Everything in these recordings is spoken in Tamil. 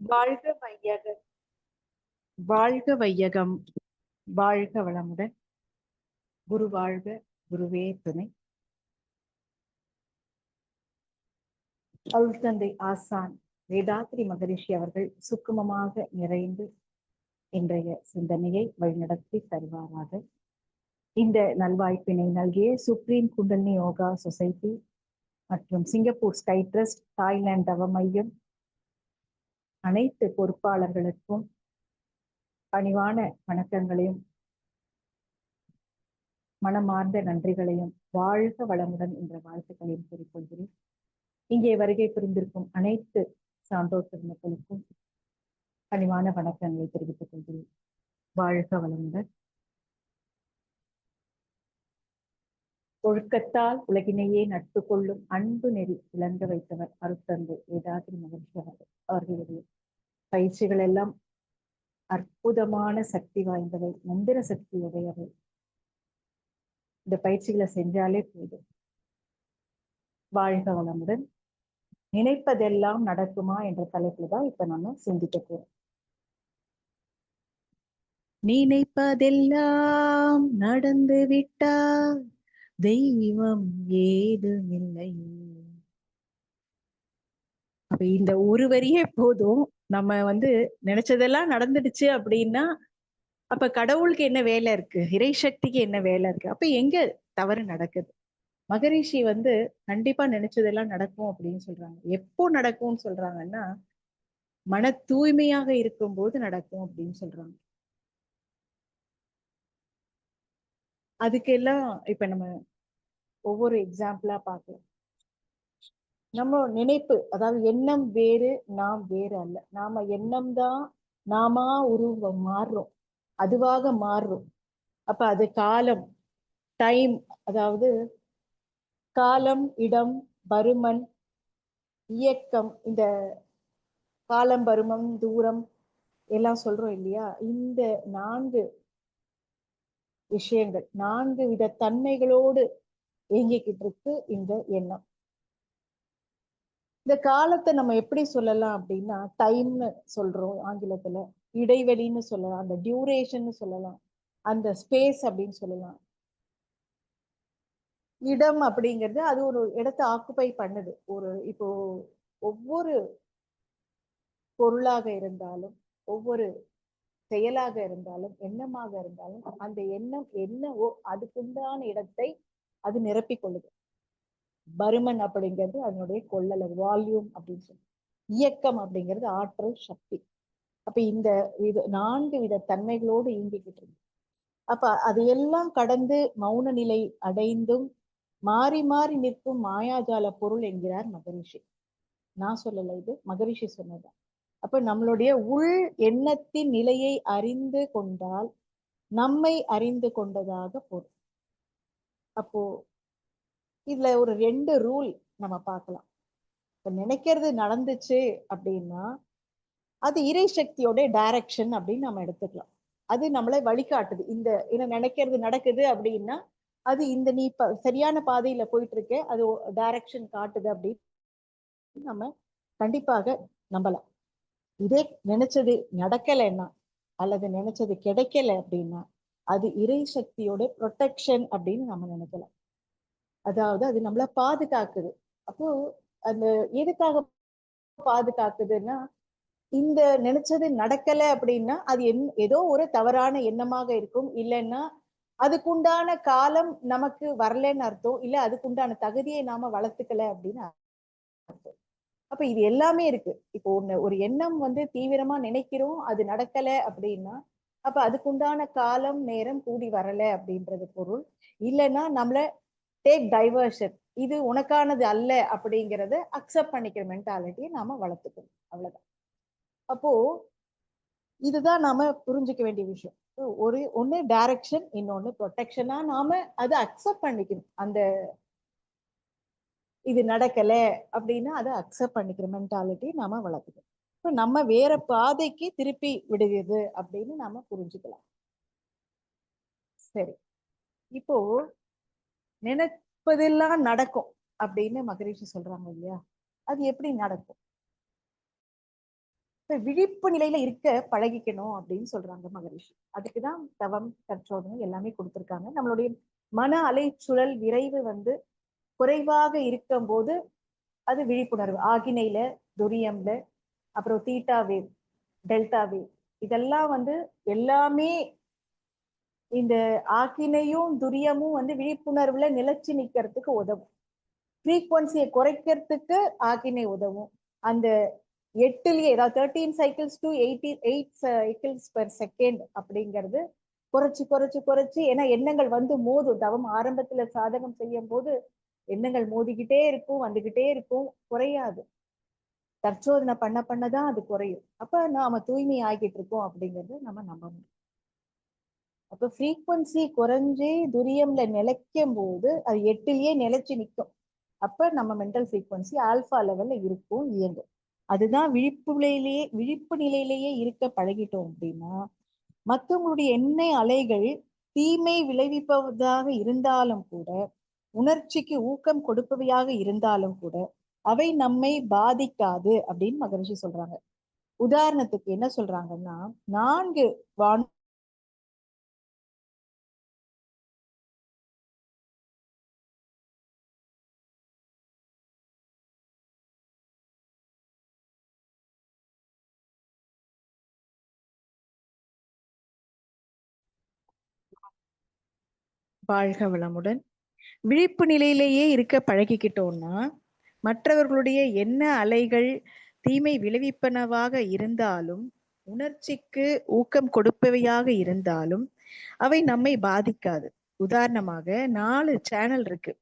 வாழ்க வையகம். வாழ்க வையகம். வாழ்க வளமுடன். குரு வாழ்க குருவே துணை. அருள் தந்தை ஆசான் வேதாத்ரி மகரிஷி அவர்கள் சுக்குமமாக நிறைந்து இன்றைய சிந்தனையை வழிநடத்தி தருவாராக. இந்த நல்வாய்ப்பினை நல்கிய சுப்ரீம் குண்டலினி யோகா சொசைட்டி மற்றும் சிங்கப்பூர் ஸ்கை ட்ரஸ்ட் தாய்லாந்து தவ மையம் அனைத்து பொறுப்பாளர்களுக்கும் பணிவான வணக்கங்களையும் மனமார்ந்த நன்றிகளையும் வாழ்க வளமுடன் என்ற வாழ்த்துக்களையும் கூறிக்கொள்கிறேன். இங்கே வருகை புரிந்திருக்கும் அனைத்து சான்றோர் பெருமக்களுக்கும் பணிவான வணக்கங்களை தெரிவித்துக் கொள்கிறேன். வாழ்க வளமுடன். ஒழுக்கத்தால் உலகினையே நட்பு கொள்ளும் அன்பு நெறி இழந்து வைத்தவர் அருத்தந்தை வேதாதிரி மகிழ்ச்சி அவர்களுடைய பயிற்சிகள் எல்லாம் அற்புதமான சக்தி வாய்ந்தவை மந்திர சக்தி உடையவை. இந்த பயிற்சிகளை செஞ்சாலே போதும். வாழ்க வளமுடன். நினைப்பதெல்லாம் நடக்குமா என்ற தலைப்புல தான் இப்ப நம்ம சிந்திக்க போறோம். நினைப்பதெல்லாம் நடந்து விட்டால் தெய்வம் ஏதுமில்லை. அப்ப இந்த ஒரு வரியே போதும். நம்ம வந்து நினைச்சதெல்லாம் நடந்துடுச்சு அப்படின்னா அப்ப கடவுளுக்கு என்ன வேலை இருக்கு? இறை சக்திக்கு என்ன வேலை இருக்கு? அப்ப எங்க தவறு நடக்குது? மகரிஷி வந்து கண்டிப்பா நினைச்சதெல்லாம் நடக்கும் அப்படின்னு சொல்றாங்க. எப்போ நடக்கும்னு சொல்றாங்கன்னா மன தூய்மையாக இருக்கும்போது நடக்கும் அப்படின்னு சொல்றாங்க. அதுக்கெல்லாம் இப்ப நம்ம ஒவ்வொரு எக்ஸாம்பிளா பார்க்கலாம். நம்ம நினைப்பு அதாவது எண்ணம் வேறு நாம் வேறு அல்ல. நாம எண்ணம் தான் நாமா உருவம் மாறுறோம். அதுவாக மாறுறோம். அப்ப அது காலம் டைம் அதாவது காலம் இடம் பருமன் இயக்கம் இந்த காலம் பருமம் தூரம் எல்லாம் சொல்றோம் இல்லையா? இந்த நான்கு விஷயங்கள் நான்கு வித தன்மைகளோடு இயங்கிக்கிட்டு இருக்கு இந்த எண்ணம். இந்த காலத்தை நம்ம எப்படி சொல்லலாம் அப்படின்னா டைம்னு சொல்றோம் ஆங்கிலத்துல. இடைவெளின்னு சொல்லலாம் அந்த டியூரேஷன் சொல்லலாம் அந்த ஸ்பேஸ் அப்படின்னு சொல்லலாம். இடம் அப்படிங்கிறது அது ஒரு இடத்தை ஆக்குப்பை பண்ணுது. ஒரு இப்போ ஒவ்வொரு பொருளாக இருந்தாலும் ஒவ்வொரு செயலாக இருந்தாலும் எண்ணமாக இருந்தாலும் அந்த எண்ணம் என்னவோ அதுக்குண்டான இடத்தை அது நிரப்பிக் கொள்ளுது. பருமன் அப்படிங்கிறது அதனுடைய கொள்ளளவு வால்யூம் அப்படின்னு சொல்லி. இயக்கம் அப்படிங்கிறது ஆற்றல் சக்தி. அப்ப இந்த வித நான்கு வித தன்மைகளோடு இயங்கிக்கிட்டு இருக்கு. அப்ப அதையெல்லாம் கடந்து மௌன நிலை அடைந்தும் மாறி மாறி நிற்கும் மாயாஜால பொருள் என்கிறார் மகரிஷி. நான் சொல்லல இது மகரிஷி சொன்னதான் அப்ப நம்மளுடைய உள் எண்ணத்தின் நிலையை அறிந்து கொண்டால் நம்மை அறிந்து கொண்டதாக பொருள். அப்போ இதுல ஒரு ரெண்டு ரூல் நம்ம பார்க்கலாம். இப்ப நினைக்கிறது நடந்துச்சு அப்படின்னா அது இறை சக்தியோட டைரக்ஷன் அப்படின்னு நம்ம எடுத்துக்கலாம். அது நம்மளை வழிகாட்டுது. இந்த என்ன நினைக்கிறது நடக்குது அப்படின்னா அது இந்த நீ இப்ப சரியான பாதையில போயிட்டு இருக்க அது டைரக்ஷன் காட்டுது அப்படின்னு நம்ம கண்டிப்பாக நம்பலாம். இதே நினைச்சது நடக்கலைன்னா அல்லது நினைச்சது கிடைக்கல அப்படின்னா அது இறை சக்தியோட ப்ரொடெக்ஷன் அப்படின்னு நம்ம நினைக்கலாம். அதாவது அது நம்மள பாதுகாக்குது. அப்போ அந்த எதுக்காக பாதுகாக்குதுன்னா இந்த நினைச்சது நடக்கல அப்படின்னா அது என் ஏதோ ஒரு தவறான எண்ணமாக இருக்கும். இல்லைன்னா அதுக்குண்டான காலம் நமக்கு வரலன்னு அர்த்தம். இல்ல அதுக்குண்டான தகுதியை நாம வளர்த்துக்கல அப்படின்னு அர்த்தம். அப்ப இது எல்லாமே இருக்கு. இப்போ ஒண்ணு ஒரு எண்ணம் வந்து தீவிரமா நினைக்கிறோம் அது நடக்கல அப்படின்னா அப்ப அதுக்குண்டான காலம் நேரம் கூடி வரல அப்படின்றது பொருள். இல்லைன்னா நம்மள டேக் டைவர்ஷன் இது உனக்கானது அல்ல அப்படிங்கறத அக்செப்ட் பண்ணிக்கிற மென்டாலிட்டியை நாம வளர்த்துக்கணும். அவ்வளவுதான். அப்போ இதுதான் நாம புரிஞ்சுக்க வேண்டிய விஷயம். ஒரு ஒண்ணு டைரக்ஷன் இன்னொன்னு ப்ரொடெக்ஷனா நாம அதை அக்செப்ட் பண்ணிக்கணும். அந்த இது நடக்கல அப்படின்னா அதை அக்செப்ட் பண்ணிக்கிற மென்டாலிட்டி நாம வளர்த்துக்கணும். இப்போ நம்ம வேற பாதைக்கு திருப்பி விடுகிறது அப்படின்னு நாம புரிஞ்சுக்கலாம். சரி. இப்போ நினைப்பதெல்லாம் நடக்கும் அப்படின்னு மகரிஷி சொல்றாங்க இல்லையா? அது எப்படி நடக்கும்? இப்ப விழிப்பு நிலையில இருக்க பழகிக்கணும் அப்படின்னு சொல்றாங்க மகரிஷி. அதுக்குதான் தவம் தற்சோதனை எல்லாமே கொடுத்துருக்காங்க. நம்மளுடைய மன அலைச்சுழல் விரைவு வந்து குறைவாக இருக்கும் போது அது விழிப்புணர்வு. ஆகினையில துரியம்ல அப்புறம் தீட்டா வேவ் டெல்டா வேவ் இதெல்லாம் வந்து எல்லாமே இந்த ஆக்கினையும் துரியமும் வந்து விழிப்புணர்வுல நிலச்சி நிக்கிறதுக்கு உதவும். ஃப்ரீக்வன்சியை குறைக்கிறதுக்கு ஆக்கினை உதவும். அந்த எட்டுலயே ஏதாவது thirteen cycles to eighty eight cycles per second அப்படிங்கிறது குறைச்சி குறைச்சி குறைச்சி ஏன்னா எண்ணங்கள் வந்து மோதும். தவம் ஆரம்பத்துல சாதகம் செய்யும் போது எண்ணங்கள் மோதிக்கிட்டே இருக்கும் வந்துகிட்டே இருக்கும் குறையாது. தற்சோதனை பண்ண பண்ணதான் அது குறையும். அப்ப நாம தூய்மை ஆகிட்டு இருக்கோம் அப்படிங்கறது நம்ம நம்பணும் அப்ப ஃப்ரீக்வன்சி குறைஞ்சு துரியம்ல நிலைக்கும் போது அது எட்டுலயே நிலைச்சு நிற்கும் அப்ப நம்ம மென்டல் ஃப்ரீக்வன்சி ஆல்பா லெவல்ல இருக்கும் இயங்கும். அதுதான் விழிப்பு நிலையிலேயே விழிப்பு நிலையிலேயே இருக்க பழகிட்டோம் அப்படின்னா மற்றவங்களுடைய எண்ணெய் அலைகள் தீமை விளைவிப்பதாக இருந்தாலும் கூட உணர்ச்சிக்கு ஊக்கம் கொடுப்பவையாக இருந்தாலும் கூட அவை நம்மை பாதிக்காது அப்படின்னு மகரிஷி சொல்றாங்க. உதாரணத்துக்கு என்ன சொல்றாங்கன்னா நான்கு வான் வாழ்க வளமுடன். விழிப்பு நிலையிலேயே இருக்க பழகிக்கிட்டோம்னா மற்றவர்களுடைய என்ன அலைகள் தீமை விளைவிப்பனவாக இருந்தாலும் உணர்ச்சிக்கு ஊக்கம் கொடுப்பவையாக இருந்தாலும் அவை நம்மை பாதிக்காது. உதாரணமாக நாலு சேனல் இருக்கு.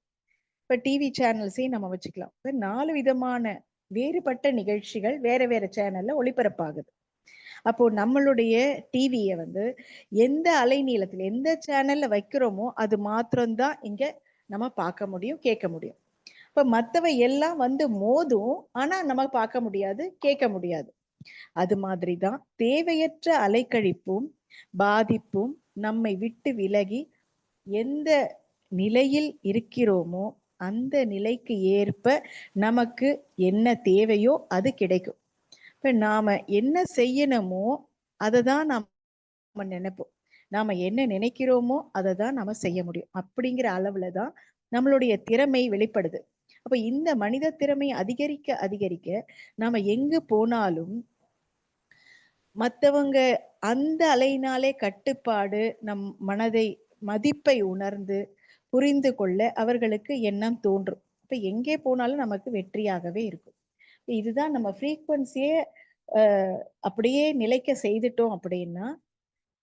இப்ப டிவி சேனல்ஸையும் நம்ம வச்சுக்கலாம். நாலு விதமான வேறுபட்ட நிகழ்ச்சிகள் வேற வேற சேனல்ல ஒளிபரப்பாகுது. அப்போ நம்மளுடைய டிவியை வந்து எந்த அலைநீளத்துல எந்த சேனல்ல வைக்கிறோமோ அது மாத்திரம்தான் இங்க நம்ம பார்க்க முடியும் கேட்க முடியும். இப்ப மத்தவை எல்லாம் வந்து மோதும் ஆனா நம்ம பார்க்க முடியாது கேட்க முடியாது. அது மாதிரிதான் தேவையற்ற அலைக்கழிப்பும் பாதிப்பும் நம்மை விட்டு விலகி எந்த நிலையில் இருக்கிறோமோ அந்த நிலைக்கு ஏற்ப நமக்கு என்ன தேவையோ அது கிடைக்கும். இப்ப நாம என்ன செய்யணுமோ அதை தான் நாம நினைப்போம். நாம என்ன நினைக்கிறோமோ அதை தான் நாம செய்ய முடியும். அப்படிங்கிற அளவுல தான் நம்மளுடைய திறமை வெளிப்படுது. அப்ப இந்த மனித திறமை அதிகரிக்க அதிகரிக்க நாம எங்கு போனாலும் மத்தவங்க அந்த அலையினாலே கட்டுப்பாடு நம் மனதை மதிப்பை உணர்ந்து புரிந்து கொள்ள அவர்களுக்கு எண்ணம் தோன்றும். இப்ப எங்கே போனாலும் நமக்கு வெற்றியாகவே இருக்கும். இதுதான் நம்ம ஃப்ரீக்குவன்சியே அப்படியே நிலைக்க செய்துட்டோம் அப்படின்னா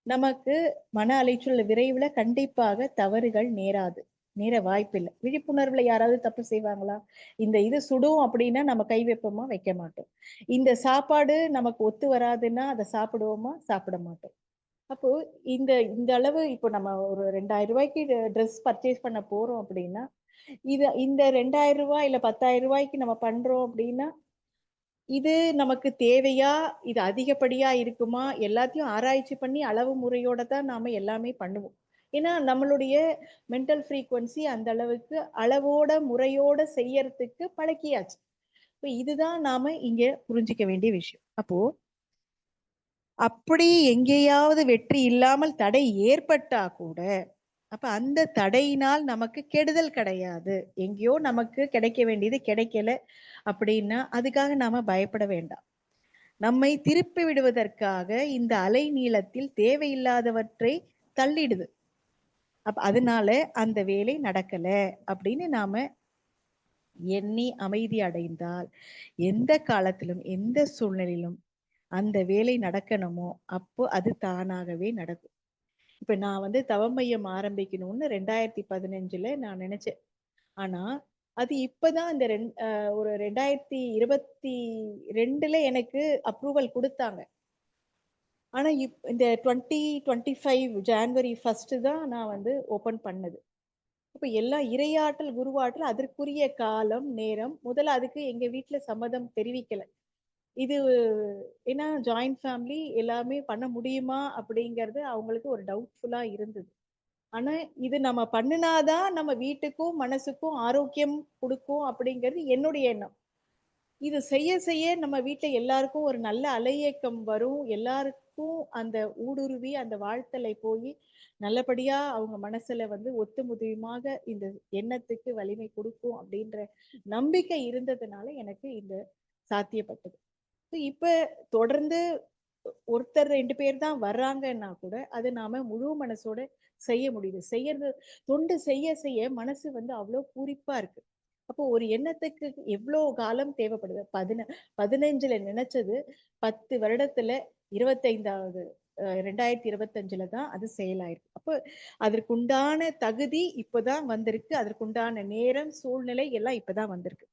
நமக்கு மன அலைச்சல் விரைவில் கண்டிப்பாக தவறுகள் நேராது நேர வாய்ப்பில்லை. விழிப்புணர்வுல யாராவது தப்பு செய்வாங்களா? இந்த இது சுடும் அப்படின்னா நம்ம கை வைப்போமா வைக்க மாட்டோம். இந்த சாப்பாடு நமக்கு ஒத்து வராதுன்னா அதை சாப்பிடுவோமா? சாப்பிட மாட்டோம். அப்போ இந்த இந்த அளவு இப்போ நம்ம ஒரு ரெண்டாயிரம் ரூபாய்க்கு ட்ரெஸ் பர்ச்சேஸ் பண்ண போறோம் அப்படின்னா இது இந்த ரெண்டாயிரம் ரூபாய் இல்லை பத்தாயிரம் ரூபாய்க்கு நம்ம பண்றோம் அப்படின்னா இது நமக்கு தேவையா? இது அதிகப்படியா இருக்குமா? எல்லாத்தையும் ஆராய்ச்சி பண்ணி அளவு முறையோட தான் நாம எல்லாமே பண்ணுவோம். ஏன்னா நம்மளுடைய மென்டல் ஃப்ரீக்குவன்சி அந்த அளவுக்கு அளவோட முறையோட செய்யறதுக்கு பழக்கியாச்சு. இப்போ இதுதான் நாம இங்க புரிஞ்சுக்க வேண்டிய விஷயம். அப்போ அப்படி எங்கேயாவது வெற்றி இல்லாமல் தடை ஏற்பட்டா கூட அப்ப அந்த தடையினால் நமக்கு கெடுதல் கிடையாது. எங்கேயோ நமக்கு கிடைக்க வேண்டியது கிடைக்கல அப்படின்னா அதுக்காக நாம பயப்பட வேண்டாம். நம்மை திருப்பி விடுவதற்காக இந்த அலை நீளத்தில் தேவையில்லாதவற்றை தள்ளிடுது. அப்ப அதனால அந்த வேலை நடக்கல அப்படின்னு நாம எண்ணி அமைதி அடைந்தால் எந்த காலத்திலும் எந்த சூழ்நிலையிலும் அந்த வேலை நடக்கணுமோ அப்போ அது தானாகவே நடக்கும். இப்ப நான் வந்து தவமையம் ஆரம்பிக்கணும்னு ரெண்டாயிரத்தி பதினஞ்சுல நான் நினைச்சேன். ஆனா அது இப்பதான் இந்த ரெண் ஒரு ரெண்டாயிரத்தி இருபத்தி ரெண்டுல எனக்கு அப்ரூவல் கொடுத்தாங்க. ஆனா இப் இந்த twenty twenty five January first தான் நான் வந்து ஓபன் பண்ணது. இப்போ எல்லாம் இரையாற்றல் குருவாற்றல் அதற்குரிய காலம் நேரம் முதல்ல அதுக்கு எங்க வீட்டுல சம்மதம் தெரிவிக்கலை. இது ஏன்னா ஜாயிண்ட் ஃபேமிலி எல்லாமே பண்ண முடியுமா அப்படிங்கிறது அவங்களுக்கு ஒரு டவுட்ஃபுல்லா இருந்தது. ஆனா இது நம்ம பண்ணினாதான் நம்ம வீட்டுக்கும் மனசுக்கும் ஆரோக்கியம் கொடுக்கும் அப்படிங்கிறது என்னுடைய எண்ணம். இது செய்ய செய்ய நம்ம வீட்டில் எல்லாருக்கும் ஒரு நல்ல அலையேக்கம் வரும். எல்லாருக்கும் அந்த ஊடுருவி அந்த வாழ்த்தலை போய் நல்லபடியா அவங்க மனசுல வந்து ஒத்துமுதியுமாக இந்த எண்ணத்துக்கு வலிமை கொடுக்கும் அப்படின்ற நம்பிக்கை இருந்ததுனால எனக்கு இந்த சாத்தியப்பட்டது. இப்ப தொடர்ந்து ஒருத்தர் ரெண்டு பேர் தான் வர்றாங்கன்னா கூட அது நாம முழு மனசோட செய்ய முடியுது. செய்யறது தொண்டு செய்ய செய்ய மனசு வந்து அவ்வளவு பூரிப்பா இருக்கு. அப்போ ஒரு எண்ணத்துக்கு எவ்வளவு காலம் தேவைப்படுது? பதின பதினஞ்சுல நினைச்சது பத்து வருடத்துல இருபத்தைந்தாவது அஹ் ரெண்டாயிரத்தி இருபத்தஞ்சுல தான் அது செயலாயிருக்கு அப்போ அதற்குண்டான தகுதி இப்பதான் வந்திருக்கு. அதற்குண்டான நேரம் சூழ்நிலை எல்லாம் இப்பதான் வந்திருக்கு.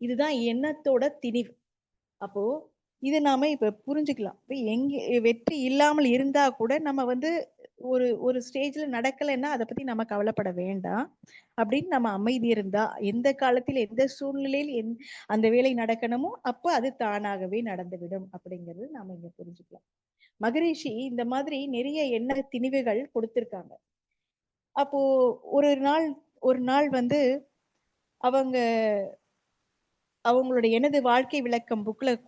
இதுதான் எண்ணத்தோட திணிவு. அப்போ இதை நாம இப்ப புரிஞ்சுக்கலாம். இப்ப எங்க வெற்றி இல்லாமல் இருந்தா கூட நம்ம வந்து ஒரு ஒரு ஸ்டேஜ்ல நடக்கலைன்னா அதை பத்தி நம்ம கவலைப்பட வேண்டாம். அப்படின்னு நம்ம அமைதி இருந்தா எந்த காலத்தில் எந்த சூழ்நிலையில் எந் அந்த வேலை நடக்கணுமோ அப்போ அது தானாகவே நடந்துவிடும் அப்படிங்கிறது நாம இங்க புரிஞ்சுக்கலாம். மகரிஷி இந்த மாதிரி நிறைய எண்ண திணிவுகள் கொடுத்திருக்காங்க. அப்போ ஒரு நாள் ஒரு நாள் வந்து அவங்க அவங்களோட எனது வாழ்க்கை விளக்கம் புக்ல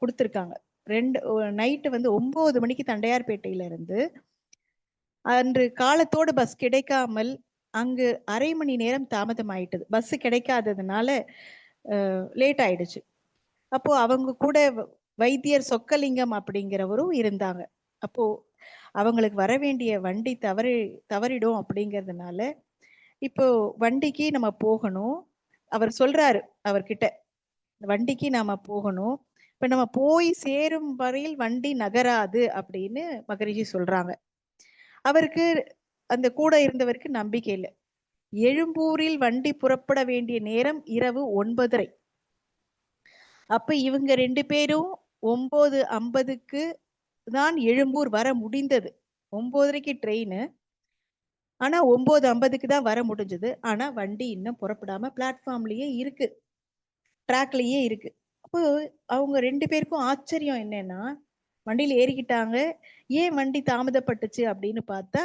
கொடுத்துருக்காங்க. ரெண்டு நைட்டு வந்து ஒன்பது மணிக்கு தண்டையார்பேட்டையில இருந்து அன்று காலத்தோடு பஸ் கிடைக்காமல் அங்கு அரை மணி நேரம் தாமதம் ஆயிட்டது பஸ் கிடைக்காததுனால லேட் ஆயிடுச்சு. அப்போ அவங்க கூட வ- வைத்தியர் சொக்கலிங்கம் அப்படிங்கிறவரும் இருந்தாங்க. அப்போ அவங்களுக்கு வர வேண்டிய வண்டி தவறி தவறிடும் அப்படிங்கிறதுனால இப்போ வண்டிக்கு நம்ம போகணும். அவர் சொல்றாரு அவர்கிட்ட. வண்டிக்கு நாம போகணும். இப்ப நம்ம போய் சேரும் வரையில் வண்டி நகராது அப்படின்னு மகரிஷி சொல்றாங்க. அவருக்கு அந்த கூட இருந்தவருக்கு நம்பிக்கை இல்லை. எழும்பூரில் வண்டி புறப்பட வேண்டிய நேரம் இரவு ஒன்பதரை. அப்ப இவங்க ரெண்டு பேரும் ஒன்பது ஐம்பதுக்கு தான் எழும்பூர் வர முடிந்தது. ஒன்பதரைக்கு ட்ரெயின். ஆனா ஒன்பது ஐம்பதுக்கு தான் வர முடிஞ்சது. ஆனா வண்டி இன்னும் புறப்படாம பிளாட்ஃபார்ம்லயே இருக்கு. ட்ராக்லயே இருக்கு. அப்போ அவங்க ரெண்டு பேருக்கும் ஆச்சரியம் என்னன்னா வண்டியில ஏறிக்கிட்டாங்க. ஏன் வண்டி தாமதப்பட்டுச்சு அப்படின்னு பார்த்தா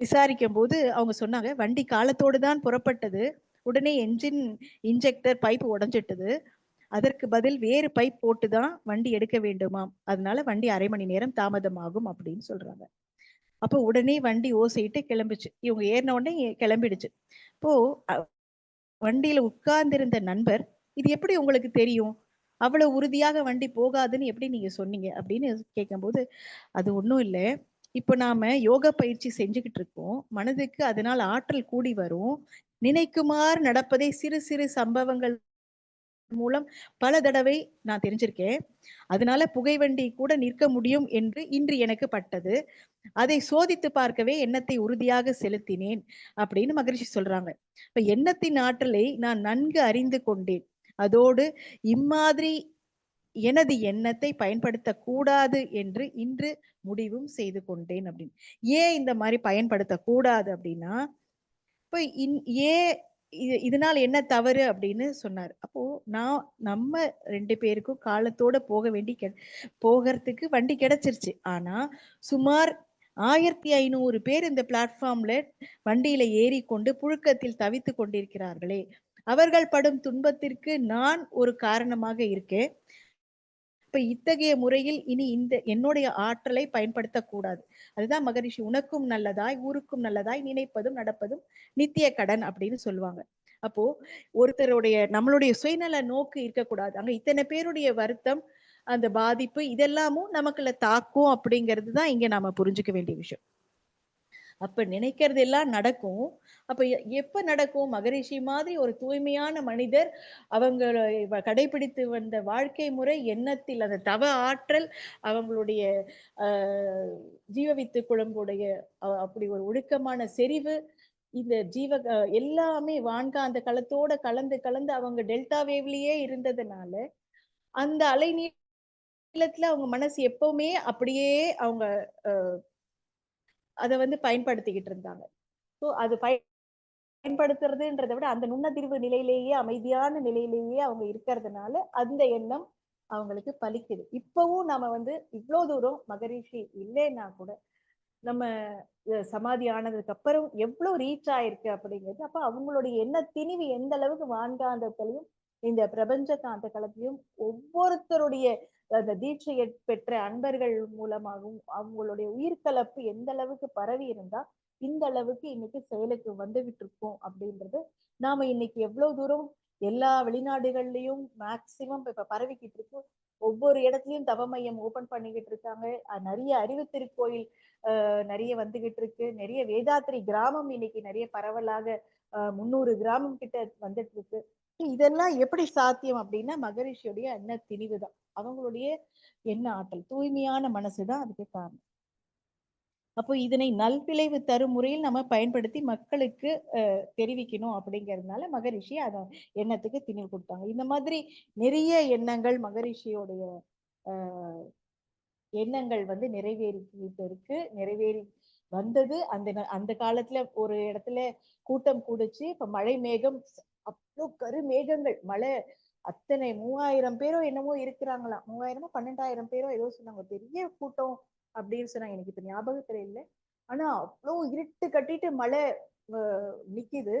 விசாரிக்கும் போது அவங்க சொன்னாங்க வண்டி காலத்தோடு தான் புறப்பட்டது. உடனே என்ஜின் இன்ஜெக்டர் பைப் உடஞ்சிட்டது. அதற்கு பதில் வேறு பைப் போட்டு தான் வண்டி எடுக்க வேண்டுமாம். அதனால வண்டி அரை மணி நேரம் தாமதமாகும் அப்படின்னு சொல்றாங்க. அப்போ உடனே வண்டி ஓசையிட்டு கிளம்பிச்சு. இவங்க ஏறின உடனே கிளம்பிடுச்சு. இப்போ வண்டியில உட்கார்ந்திருந்த நண்பர் இது எப்படி உங்களுக்கு தெரியும்? அவ்வளவு உறுதியாக வண்டி போகாதுன்னு எப்படி நீங்க சொன்னீங்க? அப்படின்னு கேட்கும்போது அது ஒன்றும் இல்லை. இப்போ நாம யோக பயிற்சி செஞ்சுக்கிட்டு இருக்கோம். மனதுக்கு அதனால் ஆற்றல் கூடி வரும். நினைக்குமாறு நடப்பதே சிறு சிறு சம்பவங்கள் மூலம் பல தடவை நான் தெரிஞ்சிருக்கேன். அதனால புகைவண்டி கூட நிற்க முடியும் என்று இன்று எனக்கு பட்டது. அதை சோதித்து பார்க்கவே எண்ணத்தை உறுதியாக செலுத்தினேன் அப்படின்னு மகரிஷி சொல்றாங்க. இப்ப எண்ணத்தின் ஆற்றலை நான் நன்கு அறிந்து கொண்டேன். அதோடு இம்மாதிரி எனது எண்ணத்தை பயன்படுத்த கூடாது என்று இன்று முடிவும் செய்து கொண்டேன் அப்படின்னு. ஏன் இந்த மாதிரி பயன்படுத்த கூடாது அப்படின்னா இப்ப இன் ஏன் இது இதனால் என்ன தவறு அப்படின்னு சொன்னார். அப்போ நான் நம்ம ரெண்டு பேருக்கும் காலத்தோட போக வேண்டி கெ போகிறதுக்கு வண்டி கிடைச்சிருச்சு. ஆனா சுமார் ஆயிரத்தி ஐநூறு பேர் இந்த பிளாட்ஃபார்ம்ல வண்டியில ஏறிக்கொண்டு புழுக்கத்தில் தவித்து கொண்டிருக்கிறார்களே. அவர்கள் படும் துன்பத்திற்கு நான் ஒரு காரணமாக இருக்கேன். இப்ப இத்தகைய முறையில் இனி இந்த என்னுடைய ஆற்றலை பயன்படுத்தக்கூடாது. அதுதான் மகரிஷி உனக்கும் நல்லதாய் ஊருக்கும் நல்லதாய் நினைப்பதும் நடப்பதும் நித்திய கடன் அப்படின்னு சொல்லுவாங்க. அப்போ ஒருத்தருடைய நம்மளுடைய சுயநல நோக்கு இருக்கக்கூடாது. அங்க இத்தனை பேருடைய வருத்தம் அந்த பாதிப்பு இதெல்லாமும் நமக்குள்ள தாக்கும் அப்படிங்கிறது தான் இங்க நாம புரிஞ்சுக்க வேண்டிய விஷயம். அப்ப நினைக்கிறது எல்லாம் நடக்கும். அப்ப எ- எப்ப நடக்கும்? மகரிஷி மாதிரி ஒரு தூய்மையான மனிதர் அவங்க கடைபிடித்து வந்த வாழ்க்கை முறை எண்ணத்தில் அந்த தவ ஆற்றல் அவங்களுடைய ஆஹ் ஜீவவித்து குழம்புடைய அப்படி ஒரு ஒழுக்கமான செறிவு இந்த ஜீவ எல்லாமே எல்லாமே வான்காந்த களத்தோட கலந்து கலந்து அவங்க டெல்டா வேவ்லயே இருந்ததுனால அந்த அலை நீளத்துல அவங்க மனசு எப்பவுமே அப்படியே அவங்க அஹ், அதை வந்து பயன்படுத்திக்கிட்டு இருந்தாங்க. ஸோ அது பய பயன்படுத்துறதுன்றதை விட அந்த நுண்ணதிர்வு நிலையிலேயே அமைதியான நிலையிலேயே அவங்க இருக்கிறதுனால அந்த எண்ணம் அவங்களுக்கு பலிக்குது. இப்பவும் நாம வந்து இவ்வளோ தூரம் மகரிஷி இல்லைன்னா கூட நம்ம சமாதி ஆனதுக்கு அப்புறம் எவ்வளவு ரீச் ஆயிருக்கு அப்படிங்கிறது அப்ப அவங்களுடைய என்ன திணிவு எந்த அளவுக்கு வான்காந்தத்திலையும் இந்த பிரபஞ்ச காந்த களத்திலையும் ஒவ்வொருத்தருடைய அந்த தீட்சையை பெற்ற அன்பர்கள் மூலமாகவும் அவங்களுடைய உயிர்கலப்பு எந்த அளவுக்கு பரவி இருந்தா இந்த அளவுக்கு இன்னைக்கு செயலுக்கு வந்துகிட்டு இருக்கோம் அப்படின்றது நாம இன்னைக்கு எவ்வளவு தூரம் எல்லா வெளிநாடுகள்லயும் மேக்சிமம் இப்ப பரவிக்கிட்டு இருக்கோம் ஒவ்வொரு இடத்துலயும் தவ மையம் ஓபன் பண்ணிக்கிட்டு இருக்காங்க. நிறைய அறிவு திருக்கோயில் நிறைய வந்துகிட்டு இருக்கு. நிறைய வேதாத்திரி கிராமம் இன்னைக்கு நிறைய பரவலாக ஆஹ் முந்நூறு கிராமம் கிட்ட வந்துட்டு இருக்கு. இதெல்லாம் எப்படி சாத்தியம் அப்படின்னா மகரிஷியுடைய எண்ண திணிவுதான். அவங்களுடைய எண்ண ஆற்றல் தூய்மையான மனசுதான் அதுக்கு காரணம். அப்போ இதனை நல்விளைவு தரும் முறையில் நம்ம பயன்படுத்தி மக்களுக்கு அஹ், தெரிவிக்கணும் அப்படிங்கறதுனால மகரிஷி அத எண்ணத்துக்கு திணிவு கொடுத்தாங்க. இந்த மாதிரி நிறைய எண்ணங்கள் மகரிஷியோடைய எண்ணங்கள் வந்து நிறைவேறிக்கிட்டு இருக்கு நிறைவேறி வந்தது. அந்த ந- அந்த காலத்துல ஒரு இடத்துல கூட்டம் கூடுச்சு. இப்ப மழை மேகம் அவ்வளோ கரு மேகங்கள் மழை அத்தனை மூவாயிரம் பேரோ என்னமோ இருக்கிறாங்களாம் மூவாயிரமோ பன்னெண்டாயிரம் பேரோ ஏதோ சொன்னாங்க. பெரிய கூட்டம் அப்படின்னு சொன்னாங்க. எனக்கு இப்ப ஞாபகத்துல இல்லை. ஆனா அவ்வளோ இருட்டு கட்டிட்டு மழை நிக்குது.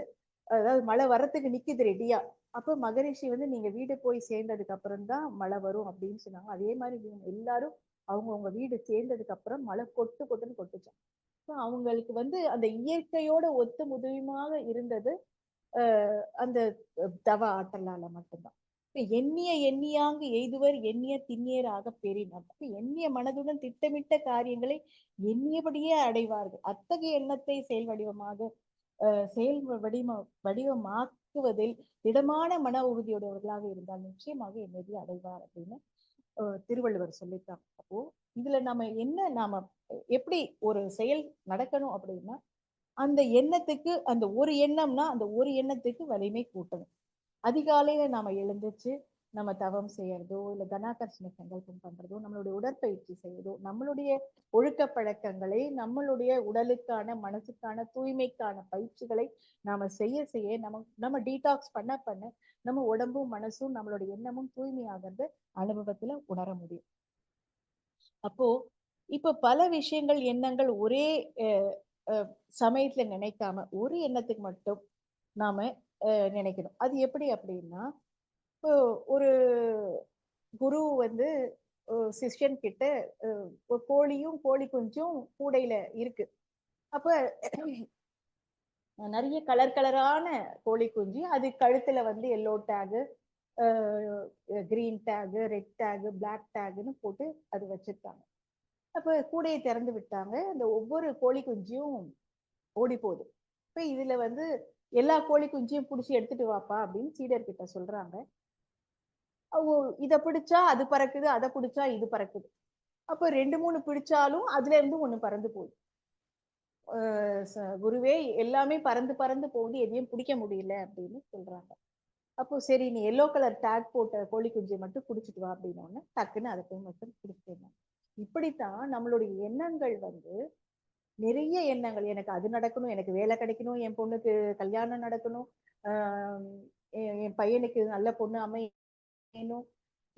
அதாவது மழை வர்றதுக்கு நிக்குது ரெடியா அப்ப மகரிஷி வந்து நீங்க வீடு போய் சேர்ந்ததுக்கு அப்புறம் தான் மழை வரும் அப்படின்னு சொன்னாங்க. அதே மாதிரி எல்லாரும் அவங்கவுங்க வீடு சேர்ந்ததுக்கு அப்புறம் மழை கொட்டு கொட்டுன்னு கொட்டுச்சான் அவங்களுக்கு வந்து அந்த இயற்கையோட ஒத்து முதுமையாக இருந்தது அந்த தவ ஆற்றலால மட்டும்தான். இப்ப எண்ணிய எண்ணியாங்கு எய்துவர் எண்ணிய திண்ணியராக பெறினார். அப்ப எண்ணிய மனதுடன் திட்டமிட்ட காரியங்களை எண்ணியபடியே அடைவார்கள். அத்தகைய எண்ணத்தை செயல் வடிவமாக அஹ் செயல் வடிவ வடிவமாக்குவதில் திடமான மன உறுதியுடையவர்களாக இருந்தால் நிச்சயமாக எண்ணதி அடைவார் அப்படின்னு திருவள்ளுவர் சொல்லிட்டாங்க அப்போ இதுல நம்ம என்ன நாம எப்படி ஒரு செயல் நடக்கணும் அப்படின்னா அந்த எண்ணத்துக்கு அந்த ஒரு எண்ணம்னா அந்த ஒரு எண்ணத்துக்கு வலிமை கூட்டணும். அதிகாலையில நாம எழுந்துச்சு நம்ம தவம் செய்யறதோ இல்ல கனாகர்ஷண சங்கல்பம் பண்றதோ நம்மளுடைய உடற்பயிற்சி செய்யறதோ நம்மளுடைய ஒழுக்க பழக்கங்களை நம்மளுடைய உடலுக்கான மனசுக்கான தூய்மைக்கான பயிற்சிகளை நாம செய்ய செய்ய நம்ம நம்ம டீடாக்ஸ் பண்ண பண்ண நம்ம உடம்பும் மனசும் நம்மளுடைய எண்ணமும் தூய்மையாகிறது அனுபவத்துல உணர முடியும். அப்போ இப்ப பல விஷயங்கள் எண்ணங்கள் ஒரே சமயத்துல நினைக்காம ஒரு எண்ணத்துக்கு மட்டும் நாம அஹ், நினைக்கணும். அது எப்படி அப்படின்னா இப்போ ஒரு குரு வந்து சிஷ்யன் கிட்ட கோழியும் கோழி குஞ்சும் கூடையில இருக்கு. அப்ப நிறைய கலர் கலரான கோழி குஞ்சு அது கழுத்துல வந்து yellow tag green tag red tag black டேகுன்னு போட்டு அது வச்சிருக்காங்க. அப்ப கூடையை திறந்து விட்டாங்க. அந்த ஒவ்வொரு கோழி குஞ்சியும் ஓடி போகுது. இப்ப இதுல வந்து எல்லா கோழி குஞ்சியும் பிடிச்சி எடுத்துட்டு வாப்பா அப்படின்னு சீடர் கிட்ட சொல்றாங்க. இதை பிடிச்சா அது பறக்குது அதை பிடிச்சா இது பறக்குது. அப்ப ரெண்டு மூணு பிடிச்சாலும் அதுல இருந்து ஒண்ணு பறந்து போகுது. குருவே எல்லாமே பறந்து பறந்து போகுது. எதையும் பிடிக்க முடியல அப்படின்னு சொல்றாங்க. அப்போ சரி நீ எல்லோ கலர் டேக் போட்ட கோழி குஞ்சியை மட்டும் குடிச்சிட்டு வா அப்படின்னு டக்குன்னு அதை போய் மட்டும் குடிச்சிட்டு இப்படித்தான் நம்மளுடைய எண்ணங்கள் வந்து நிறைய எண்ணங்கள். எனக்கு அது நடக்கணும் எனக்கு வேலை கிடைக்கணும் என் பொண்ணுக்கு கல்யாணம் நடக்கணும் ஆஹ் என் பையனுக்கு நல்ல பொண்ணு அமையணும்.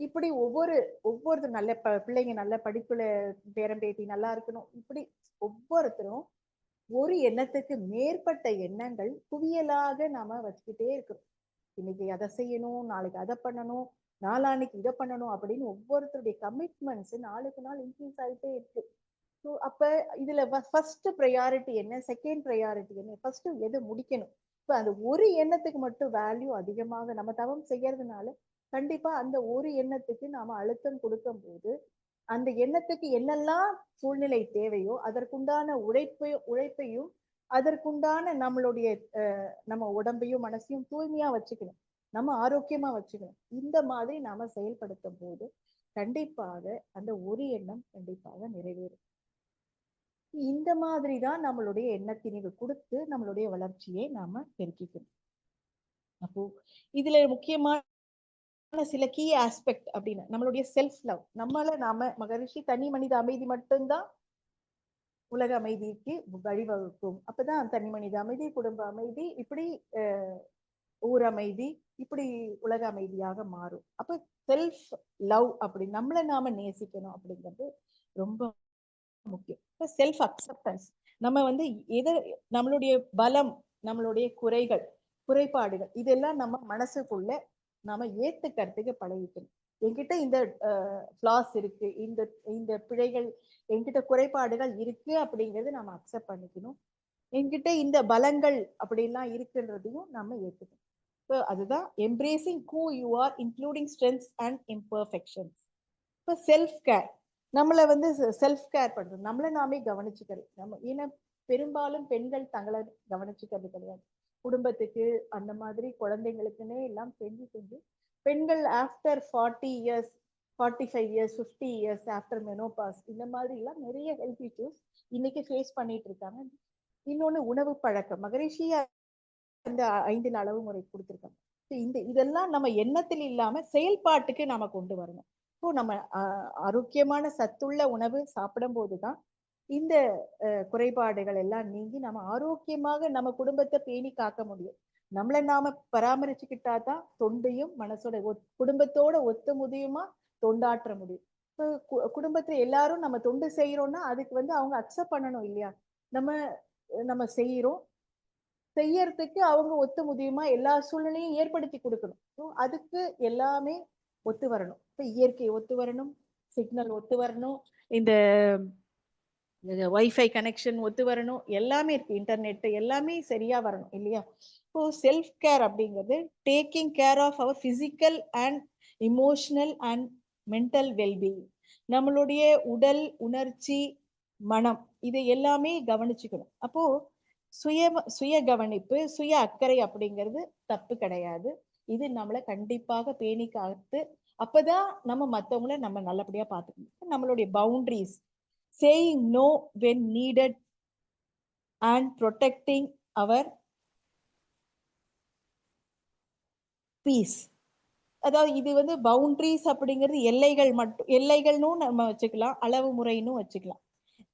இப்படி ஒவ்வொரு ஒவ்வொரு நல்ல ப பிள்ளைங்க நல்ல படிப்புல பேரம்பேட்டி நல்லா இருக்கணும். இப்படி ஒவ்வொருத்தரும் ஒரு எண்ணத்துக்கு மேற்பட்ட எண்ணங்கள் குவியலாக நாம வச்சுக்கிட்டே இருக்கிறோம் இன்னைக்கு அதை செய்யணும் நாளைக்கு அதை பண்ணணும் நாளான்னைக்கு இதை பண்ணணும் அப்படின்னு ஒவ்வொருத்தருடைய கமிட்மெண்ட்ஸ் நாளுக்கு நாள் இன்க்ரீஸ் ஆகிட்டே இருக்கு. ஸோ அப்ப இதுல ஃபர்ஸ்ட் ப்ரையாரிட்டி என்ன? செகண்ட் ப்ரையாரிட்டி என்ன? ஃபர்ஸ்ட் எதை முடிக்கணும்? இப்போ அந்த ஒரு எண்ணத்துக்கு மட்டும் வேல்யூ அதிகமாக நம்ம தவம் செய்யறதுனால கண்டிப்பா அந்த ஒரு எண்ணத்துக்கு நாம அழுத்தம் கொடுக்கும் போது அந்த எண்ணத்துக்கு என்னெல்லாம் சூழ்நிலை தேவையோ அதற்குண்டான உழைப்பையும் உழைப்பையும் அதற்குண்டான நம்மளுடைய அஹ், நம்ம உடம்பையும் மனசையும் தூய்மையா வச்சுக்கணும். நம்ம ஆரோக்கியமா வச்சுக்கணும். இந்த மாதிரி நாம செயல்படுத்தும் போது கண்டிப்பாக அந்த ஒரு எண்ணம் கண்டிப்பாக நிறைவேறும். இந்த மாதிரி தான் நம்மளுடைய எண்ணத்தினை கொடுத்து நம்மளுடைய வளர்ச்சியை நாம பெருக்கிக்கணும். அப்போ இதுல முக்கியமான சில கீ ஆஸ்பெக்ட் அப்படின்னு நம்மளுடைய செல்ஃப் லவ் நம்மள நாம மகரிஷி தனி மனித அமைதி மட்டும்தான் உலக அமைதிக்கு வழிவகுக்கும். அப்பதான் தனி மனித அமைதி குடும்ப அமைதி இப்படி அஹ், ஊர் அமைதி இப்படி உலக அமைதியாக மாறும். அப்ப செல்ஃப் லவ் அப்படி நம்மளை நாம நேசிக்கணும் அப்படிங்கிறது ரொம்ப முக்கியம். இப்ப செல்ஃப் அக்செப்டன்ஸ் நம்ம வந்து எது நம்மளுடைய பலம் நம்மளுடைய குறைகள் குறைபாடுகள் இதெல்லாம் நம்ம மனசுக்குள்ள நாம ஏத்துக்கிறதுக்கு பழகிக்கணும். என்கிட்ட இந்த ஃபிளாஸ் இருக்கு இந்த இந்த பிழைகள் என்கிட்ட குறைபாடுகள் இருக்கு அப்படிங்கறத நம்ம அக்செப்ட் பண்ணிக்கணும். என்கிட்ட இந்த பலங்கள் அப்படிலாம் இருக்குன்றதையும் நம்ம ஏத்துக்கணும். ஸோ அதுதான் embracing who you are including strengths and imperfections இப்போ செல்ஃப் கேர் நம்மளை வந்து செல்ஃப் கேர் பண்றது. நம்மளை நாமே கவனிச்சுக்கிறது. நம்ம ஏன்னா பெரும்பாலும் பெண்கள் தங்களை கவனிச்சுக்கிறது கிடையாது. குடும்பத்துக்கு அந்த மாதிரி குழந்தைங்களுக்குன்னே எல்லாம் செஞ்சு செஞ்சு பெண்கள் after forty years forty five years fifty years after menopause இந்த மாதிரி எல்லாம் நிறைய ஹெல்த் இஷ்யூஸ் இன்னைக்கு ஃபேஸ் பண்ணிட்டு இருக்காங்க. இன்னொன்னு உணவு பழக்கம். மகரிஷியா இந்த ஐந்து அளவு முறை கொடுத்துருக்காங்க இந்த இதெல்லாம் நம்ம எண்ணத்தில் இல்லாம செயல்பாட்டுக்கு நாம கொண்டு வரணும். இப்போ நம்ம ஆரோக்கியமான சத்துள்ள உணவு சாப்பிடும் போதுதான் இந்த குறைபாடுகள் எல்லாம் நீங்கி நம்ம ஆரோக்கியமாக நம்ம குடும்பத்தை பேணி காக்க முடியும். நம்மளை நாம பராமரிச்சுக்கிட்டா தான் தொண்டையும் மனசோட குடும்பத்தோட ஒத்த முதியுமா தொண்டாற்ற முடியும். குடும்பத்துல எல்லாரும் நம்ம தொண்டு செய்யறோம்னா அதுக்கு வந்து அவங்க அக்செப்ட் பண்ணணும் இல்லையா? நம்ம நம்ம செய்யறோம் செய்யறதுக்கு அவங்க ஒத்து முடியுமா எல்லா சூழ்நிலையும் ஏற்படுத்தி கொடுக்கணும். அதுக்கு எல்லாமே ஒத்து வரணும். இப்ப இயற்கை ஒத்து வரணும் சிக்னல் ஒத்து வரணும் இந்த ஒய்ஃபை கனெக்ஷன் ஒத்து வரணும் எல்லாமே இருக்கு. இன்டர்நெட் எல்லாமே சரியா வரணும் இல்லையா? இப்போ செல்ஃப் கேர் அப்படிங்கிறது taking care of our physical and emotional and mental wellbeing நம்மளுடைய உடல் உணர்ச்சி மனம் இது எல்லாமே கவனிச்சுக்கணும். அப்போ சுய சுய கவனிப்பு சுய அக்கறை அப்படிங்கிறது தப்பு கிடையாது. இது நம்மளை கண்டிப்பாக பேணி காத்து அப்பதான் நம்ம மத்தவங்கள நம்ம நல்லபடியா பார்த்துக்கணும். நம்மளுடைய boundaries saying no when needed and protecting our peace அதாவது இது வந்து பவுண்டரிஸ் அப்படிங்கிறது எல்லைகள் மட்டும் எல்லைகள்னும் நம்ம வச்சுக்கலாம் அளவு முறைன்னு வச்சுக்கலாம்.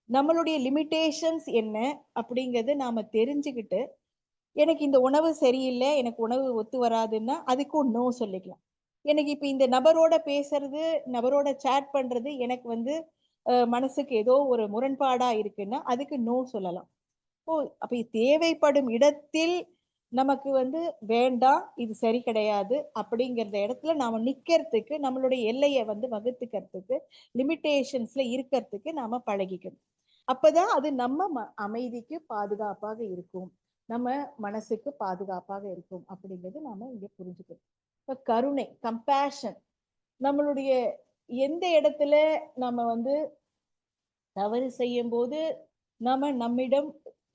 நம்மளுடைய லிமிட்டேஷன்ஸ் என்ன அப்படிங்கறது நாம தெரிஞ்சுக்கிட்டு எனக்கு இந்த உணவு சரியில்லை எனக்கு உணவு ஒத்து வராதுன்னா அதுக்கும் நோ சொல்லிக்கலாம். எனக்கு இப்போ இந்த நபரோட பேசுறது நபரோட சேட் பண்றது எனக்கு வந்து மனசுக்கு ஏதோ ஒரு முரண்பாடா இருக்குன்னா அதுக்கு நோ சொல்லலாம். ஓ அப்ப தேவைப்படும் இடத்தில் நமக்கு வந்து வேண்டாம் இது சரி கிடையாது அப்படிங்கிற இடத்துல நாம நிக்கிறதுக்கு நம்மளுடைய எல்லையை வந்து வகுத்துக்கிறதுக்கு லிமிட்டேஷன்ஸ்ல இருக்கிறதுக்கு நாம பழகிக்கணும். அப்பதான் அது நம்ம அமைதிக்கு பாதுகாப்பாக இருக்கும். நம்ம மனசுக்கு பாதுகாப்பாக இருக்கும் அப்படிங்கிறது நாம இங்க புரிஞ்சுக்கணும். இப்ப கருணை கம்பேஷன் நம்மளுடைய எந்த இடத்துல நம்ம வந்து தவறு செய்யும் போது நாம நம்மிடம்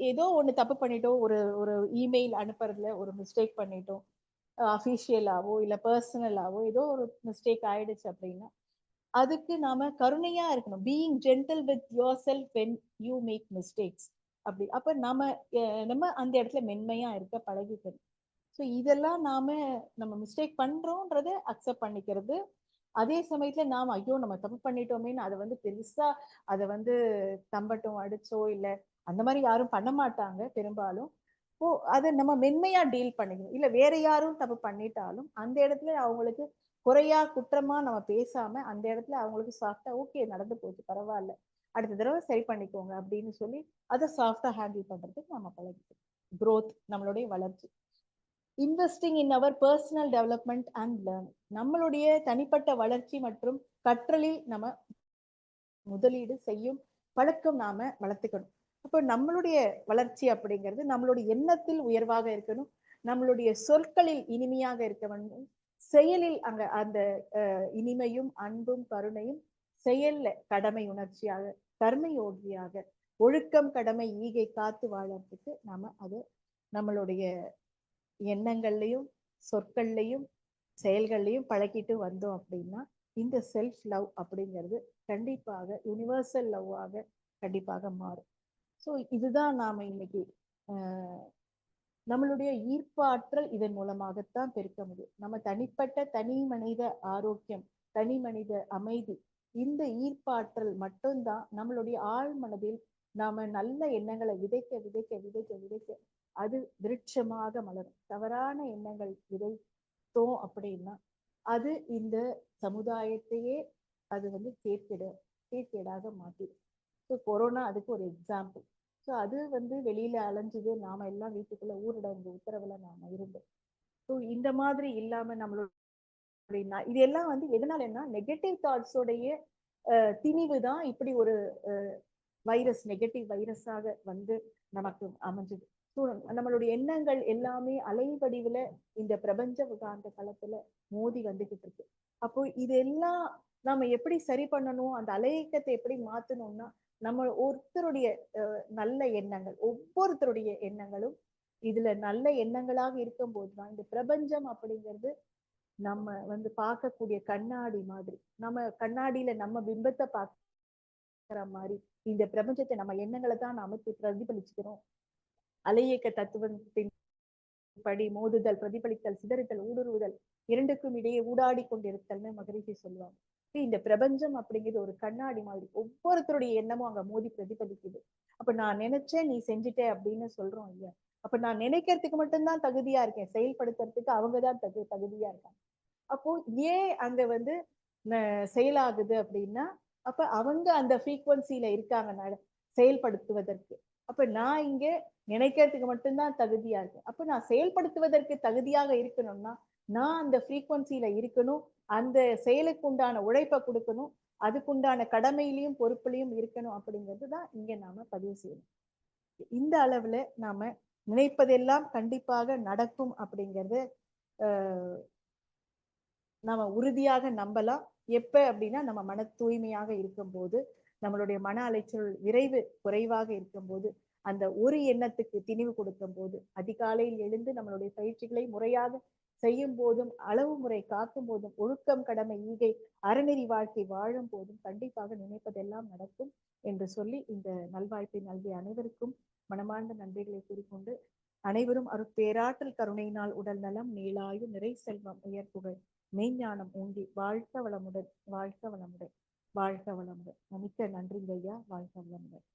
ஏதோ ஒண்ணு தப்பு பண்ணிட்டோம் ஒரு ஒரு இமெயில் அனுப்புறதுல ஒரு மிஸ்டேக் பண்ணிட்டோம் அஃபிஷியலாவோ இல்ல பர்சனலாவோ ஏதோ ஒரு மிஸ்டேக் ஆயிடுச்சு அப்படின்னா அதுக்கு நாம கருணையா இருக்கணும். Being gentle with yourself when you make mistakes அப்படி. அப்ப நாம நம்ம அந்த இடத்துல மென்மையா இருக்க பழகிக்கணும் ஸோ இதெல்லாம் நாம நம்ம மிஸ்டேக் பண்றோன்றத அக்செப்ட் பண்ணிக்கிறது. அதே சமயத்துல நாம ஐயோ நம்ம தப்பு பண்ணிட்டோமேன்னு அதை வந்து பெருசா அதை வந்து தம்பட்டும் அடிச்சோ இல்லை அந்த மாதிரி யாரும் பண்ண மாட்டாங்க பெரும்பாலும். ஓ அதை நம்ம மென்மையா டீல் பண்ணிக்கணும். இல்ல வேற யாரும் தப்பு பண்ணிட்டாலும் அந்த இடத்துல அவங்களுக்கு குறையா குற்றமா நம்ம பேசாம அந்த இடத்துல அவங்களுக்கு சாஃப்டா ஓகே நடந்து போச்சு பரவாயில்ல. அடுத்த தடவை சரி பண்ணிக்கோங்க அப்படின்னு சொல்லி அதை சாஃப்டா ஹேண்டில் பண்றதுக்கு நம்ம பழகிக்கணும் க்ரோத் நம்மளுடைய வளர்ச்சி. Investing in our personal development and learning நம்மளுடைய தனிப்பட்ட வளர்ச்சி மற்றும் கற்றலில் நம்ம முதலீடு செய்யும் பழக்கம் நாம வளர்த்துக்கணும். அப்போ நம்மளுடைய வளர்ச்சி அப்படிங்கிறது நம்மளுடைய எண்ணத்தில் உயர்வாக இருக்கணும். நம்மளுடைய சொற்களில் இனிமையாக இருக்க வேண்டும். செயலில் அங்க அந்த இனிமையும் அன்பும் கருணையும் செயல்ல கடமை உணர்ச்சியாக கர்மயோகியாக ஒழுக்கம் கடமை ஈகை காத்து வாழறதுக்கு நாம அது நம்மளுடைய எண்ணங்கள்லையும் சொற்கள்லையும் செயல்கள்லையும் பழகிட்டு வந்தோம் அப்படின்னா இந்த செல்ஃப் லவ் அப்படிங்கிறது கண்டிப்பாக யூனிவர்சல் லவ்வாக கண்டிப்பாக மாறும். ஸோ இதுதான் நாம இன்னைக்கு நம்மளுடைய ஈர்ப்பாற்றல் இதன் மூலமாகத்தான் பெருக்க முடியும். நம்ம தனிப்பட்ட தனி மனித ஆரோக்கியம் தனி மனித அமைதி இந்த ஈர்ப்பாற்றல் மட்டும்தான் நம்மளுடைய ஆழ் மனதில் நாம நல்ல எண்ணங்களை விதைக்க விதைக்க விதைக்க விதைக்க அது விருட்சமாக மலரும். தவறான எண்ணங்கள் விதைத்தோம் அப்படின்னா அது இந்த சமுதாயத்தையே அது வந்து கேட்கிட கேட்கேடாக மாற்றிடும் ஸோ கொரோனா அதுக்கு ஒரு எக்ஸாம்பிள் ஸோ அது வந்து வெளியில அலைஞ்சது நாம எல்லாம் வீட்டுக்குள்ள ஊரடங்கு உத்தரவுல நாம இருந்தோம். ஸோ இந்த மாதிரி இல்லாம நம்மளோட இது எல்லாம் வந்து எதனாலன்னா நெகட்டிவ் தாட்ஸோடைய திணிவு தான் இப்படி ஒரு வைரஸ் நெகட்டிவ் வைரஸாக வந்து நமக்கு அமைஞ்சது. ஸோ நம்மளுடைய எண்ணங்கள் எல்லாமே அலைவடிவுல இந்த பிரபஞ்ச உகாந்த களத்துல மோதி வந்துகிட்டு இருக்கு. அப்போ இதெல்லாம் நாம எப்படி சரி பண்ணணும்? அந்த அலையக்கத்தை எப்படி மாத்தணும்னா நம்ம ஒருத்தருடைய அஹ், நல்ல எண்ணங்கள் ஒவ்வொருத்தருடைய எண்ணங்களும் இதுல நல்ல எண்ணங்களாக இருக்கும்போது தான் இந்த பிரபஞ்சம் அப்படிங்கிறது நம்ம வந்து பார்க்கக்கூடிய கண்ணாடி மாதிரி நம்ம கண்ணாடியில நம்ம பிம்பத்தை பார்க்கிற மாதிரி இந்த பிரபஞ்சத்தை நம்ம எண்ணங்களை தான் அமைத்து பிரதிபலிச்சுக்கிறோம். அலையக்க தத்துவத்தின் படி மோதுதல் பிரதிபலித்தல் சிதறித்தல் ஊடுருவுதல் இரண்டுக்கும் இடையே ஊடாடி கொண்டிருத்தல்னு மகரிஷி சொல்லுவாங்க. இந்த பிரபஞ்சம் அப்படிங்கிறது ஒரு கண்ணாடி மாதிரி ஒவ்வொருத்தருடைய எண்ணமும் அங்க மோதி பிரதிபலிக்குது. அப்ப நான் நினைச்சேன் நீ செஞ்சுட்ட அப்படின்னு சொல்றோம் இல்லையா? அப்ப நான் நினைக்கிறதுக்கு மட்டும்தான் தகுதியா இருக்கேன். செயல்படுத்துறதுக்கு அவங்கதான் தகு தகுதியா இருக்காங்க. அப்போ ஏன் அங்க வந்து செயலாகுது அப்படின்னா அப்ப அவங்க அந்த ஃப்ரீக்குவன்சில இருக்காங்க நட- செயல்படுத்துவதற்கு. அப்ப நான் இங்க நினைக்கிறதுக்கு மட்டும்தான் தகுதியா இருக்கேன். அப்ப நான் செயல்படுத்துவதற்கு தகுதியாக இருக்கணும்னா நான் அந்த ஃப்ரீக்குவன்சில இருக்கணும் அந்த செயலுக்கு உண்டான உழைப்பை கொடுக்கணும். அதுக்குண்டான கடமையிலையும் பொறுப்புலையும் இருக்கணும் அப்படிங்கிறது தான் இங்க நாம பதிவு செய்யணும். இந்த அளவுல நாம நினைப்பதெல்லாம் கண்டிப்பாக நடக்கும் அப்படிங்கிறது ஆஹ் நாம உறுதியாக நம்பலாம். எப்ப அப்படின்னா நம்ம மன தூய்மையாக இருக்கும்போது நம்மளுடைய மன அலைச்சல் விரைவு குறைவாக இருக்கும்போது அந்த ஒரு எண்ணத்துக்கு திணிவு கொடுக்கும் போது அதிகாலையில் எழுந்து நம்மளுடைய பயிற்சிகளை முறையாக செய்யும் போதும் அளவு முறை காக்கும் போதும் ஒழுக்கம் கடமை ஈகை அறநெறி வாழ்க்கை வாழும் போதும் கண்டிப்பாக நினைப்பதெல்லாம் நடக்கும் என்று சொல்லி இந்த நல்வாய்ப்பை நல்கிய அனைவருக்கும் மனமார்ந்த நன்றிகளை கூறிக்கொண்டு அனைவரும் அருட்பேராற்றல் கருணையினால் உடல் நலம் நீளாயு நிறை செல்வம் உயர்ப்புகள் மெய்ஞானம் ஊங்கி வாழ்க்க வளமுடன் வாழ்க்க வளமுடன் வாழ்க்க வளமுடன். மிக்க நன்றிங்க ஐயா வாழ்க வளமுடன்.